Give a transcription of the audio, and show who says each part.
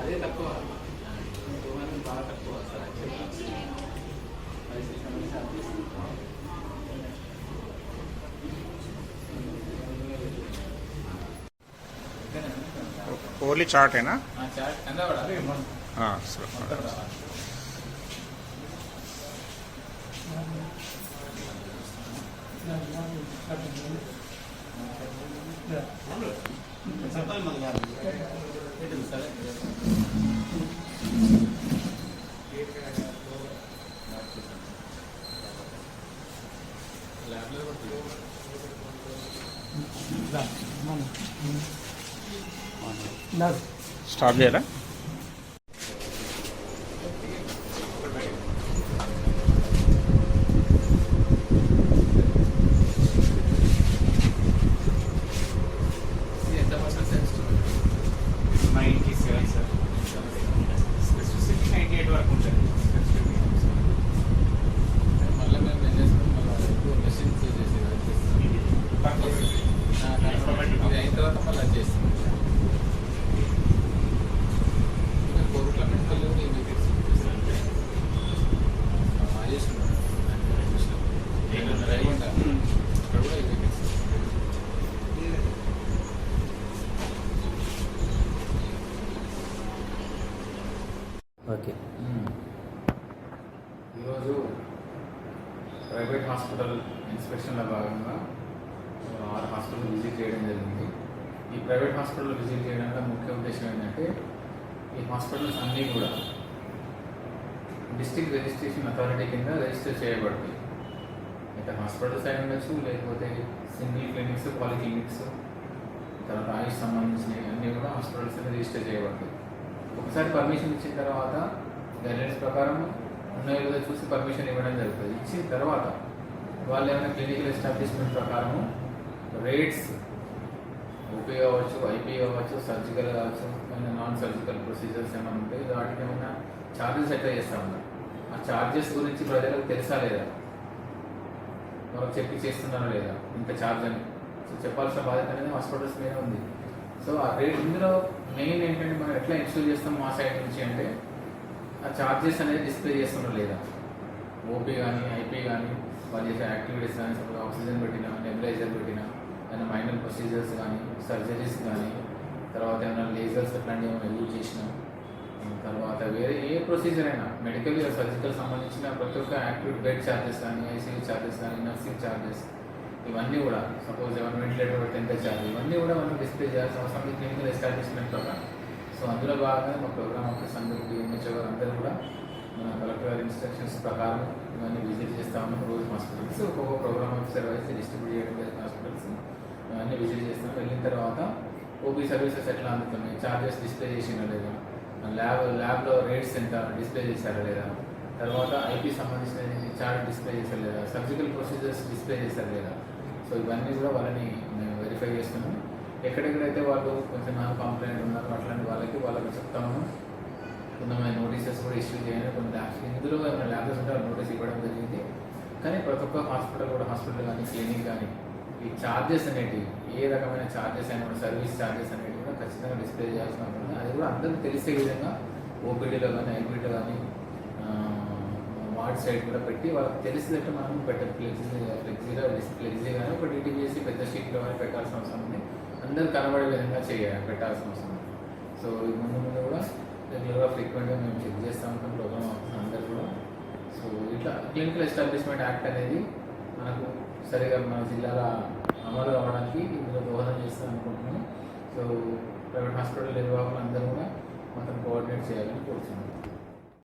Speaker 1: అదే తక్కువ. బాగా తక్కువ సార్
Speaker 2: ఓన్లీ చార్టేనా
Speaker 1: చాట్. స్టార్ట్
Speaker 2: స్టాప్ చేయాలా
Speaker 1: ఇది ఎంత percent sensitive
Speaker 3: ninety seven sir specificity ninety eight వరకు ఉంటుంది
Speaker 1: మళ్ళీ మేము ఏం చేస్తాం మళ్ళీ ఎక్కువ మెషిన్స్ చేసేది అది చేస్తాం. ఇది అయిన తర్వాత మళ్ళీ అది చేస్తాం ఇంకా కోరుట్ల మెడికల్ ఈ వికెట్స్ చేస్తున్నాడు రైట్ ఇక్కడ కూడా ఈ వికెట్స్
Speaker 4: ఓకే
Speaker 1: ఈరోజు ప్రైవేట్ హాస్పిటల్ ఇన్స్పెక్షన్లో భాగంగా ఆరు హాస్పిటల్ విజిట్ చేయడం జరిగింది. ఈ ప్రైవేట్ హాస్పిటల్ విజిట్ చేయడానికి ముఖ్య ఉద్దేశం ఏంటంటే ఈ హాస్పిటల్స్ అన్నీ కూడా డిస్ట్రిక్ట్ రిజిస్ట్రేషన్ అథారిటీ కింద రిజిస్టర్ చేయబడతాయి. అయితే హాస్పిటల్స్ అయి ఉండొచ్చు లేకపోతే సింగిల్ క్లినిక్స్ పాలిక్లినిక్స్ తర్వాత ఆయుష్ సంబంధించినవి అన్నీ కూడా హాస్పిటల్స్ రిజిస్టర్ చేయబడతాయి. ఒకసారి పర్మిషన్ ఇచ్చిన తర్వాత గైడ్లైన్స్ ప్రకారం ఉన్నాయో లేదో చూసి పర్మిషన్ ఇవ్వడం జరుగుతుంది. ఇచ్చిన తర్వాత వాళ్ళు ఏమైనా క్లినికల్ ఎస్టాబ్లిష్మెంట్ ప్రకారము రేట్స్ ఓపీ కావచ్చు ఐపీ కావచ్చు సర్జికల్ కావచ్చు ఏమైనా నాన్ సర్జికల్ ప్రొసీజర్స్ ఏమైనా ఉంటాయి వాటికి ఏమైనా ఛార్జెస్ ఎట్లా చేస్తా ఉన్నారు? ఆ ఛార్జెస్ గురించి ప్రజలకు తెలుసా లేదా? వాళ్ళకి చెప్పి చేస్తున్నారా లేదా? ఇంత ఛార్జ్ అని. సో చెప్పాల్సిన బాధ్యత అనేది హాస్పిటల్స్ మీద ఉంది. సో ఆ రేట్ ఇందులో మెయిన్ ఏంటంటే మనం ఎట్లా ఇన్స్టాల్ చేస్తాం మా సైడ్ నుంచి అంటే ఆ ఛార్జెస్ అనేది డిస్ప్లే చేస్తున్నారు లేదా? ఓపీ కానీ ఐపీ కానీ వాళ్ళు చేసే యాక్టివిటీస్ కానీ సపోజ్ ఆక్సిజన్ పెట్టినా నెబులైజర్ పెట్టినా ఏమైనా మైనర్ ప్రొసీజర్స్ కానీ సర్జరీస్ కానీ తర్వాత ఏమైనా లేజర్స్ అట్లాంటివి ఏమైనా యూజ్ చేసినా తర్వాత వేరే ఏ ప్రొసీజర్ అయినా మెడికల్ సర్జికల్ సంబంధించిన ప్రతి ఒక్క యాక్టివిటీ బెడ్ ఛార్జెస్ కానీ ఐసీయూ ఛార్జెస్ కానీ నర్సింగ్ ఛార్జెస్ ఇవన్నీ కూడా సపోజ్ ఏమైనా వెంటిలేటర్ పెడితే ఛార్జ్ ఇవన్నీ కూడా మనం డిస్ప్లే చేయాల్సిన అవసరం క్లినికల్ ఎస్టాబ్లిష్మెంట్ ప్రకారం సో అందులో భాగంగా మా ప్రోగ్రామ్ ఆఫీస్ అందరూ డిఎంహెచ్ఓ అందరూ కూడా మన కలెక్టర్ గారి ఇన్స్ట్రక్షన్స్ ప్రకారం ఇవన్నీ విజిట్ చేస్తా ఉన్నాం రోజు హాస్పిటల్స్ ఒక్కొక్క ప్రోగ్రామ్ ఆఫీసర్ వైస్ డిస్ట్రిబ్యూట్ చేయడం హాస్పిటల్స్ ఇవన్నీ విజిట్ చేస్తాం. వెళ్ళిన తర్వాత ఓపీ సర్వీసెస్ ఎట్లా అందుతున్నాయి? చార్జెస్ డిస్ప్లే చేసినా లేదా? ల్యాబ్ ల్యాబ్లో రేట్స్ ఎంత? డిస్ప్లే చేశారా లేదా? తర్వాత ఐపీ సంబంధించిన చార్ట్ డిస్ప్లే చేశారు లేదా? సర్జికల్ ప్రొసీజర్స్ డిస్ప్లే చేశారు లేదా? సో ఇవన్నీ కూడా వాళ్ళని మేము వెరిఫై చేస్తున్నాం. ఎక్కడెక్కడైతే వాళ్ళు కొంచెం నాన్ కంప్లైంట్ ఉన్నారో అట్లాంటి వాళ్ళకి వాళ్ళకి చెప్తాము కొంతమంది నోటీసెస్ కూడా ఇష్యూ చేయాలి కొన్ని ల్యాబ్స్ ఇందులో ఏమైనా ల్యాబ్స్ ఉంటే నోటీస్ ఇవ్వడం జరిగింది కానీ ప్రతి ఒక్క హాస్పిటల్ కూడా హాస్పిటల్ కానీ క్లినిక్ కానీ ఈ ఛార్జెస్ అనేటివి ఏ రకమైన ఛార్జెస్ అయినా కూడా సర్వీస్ ఛార్జెస్ అనేటివి కూడా ఖచ్చితంగా డిస్ప్లే చేయాల్సిన ఉంటుంది అది కూడా అందరికీ తెలిసే విధంగా ఓపీడీలో కానీ ఐపీడీలో కానీ వార్డ్ సైడ్ కూడా పెట్టి వాళ్ళకి తెలిసినట్టు మనం పెట్ట ఫ్లెక్సీ ఫ్లెక్సీగా ఫ్లెక్సీ కానీ ఒక డీటీ చేసి పెద్ద షీట్లో కానీ పెట్టాల్సిన అవసరం ఉంది అందరు కనబడే విధంగా చేయాలి పెట్టాల్సిన అవసరం సో ఈ ముందు ముందు కూడా రెగ్యులర్గా ఫ్రీక్వెంట్గా మేము చెక్ చేస్తూ ఉంటాం ప్రోగ్రామ్ అందరు కూడా. సో ఇట్లా క్లినికల్ ఎస్టాబ్లిష్మెంట్ యాక్ట్ అనేది మనకు సరిగా మన జిల్లాలో అమలు అవ్వడానికి ఇందులో దోహదం చేస్తాం అనుకుంటున్నాను సో ప్రైవేట్ హాస్పిటల్ నిర్వాహకులు అందరూ కూడా మొత్తం కోఆర్డినేట్ చేయాలని కోరుతున్నాను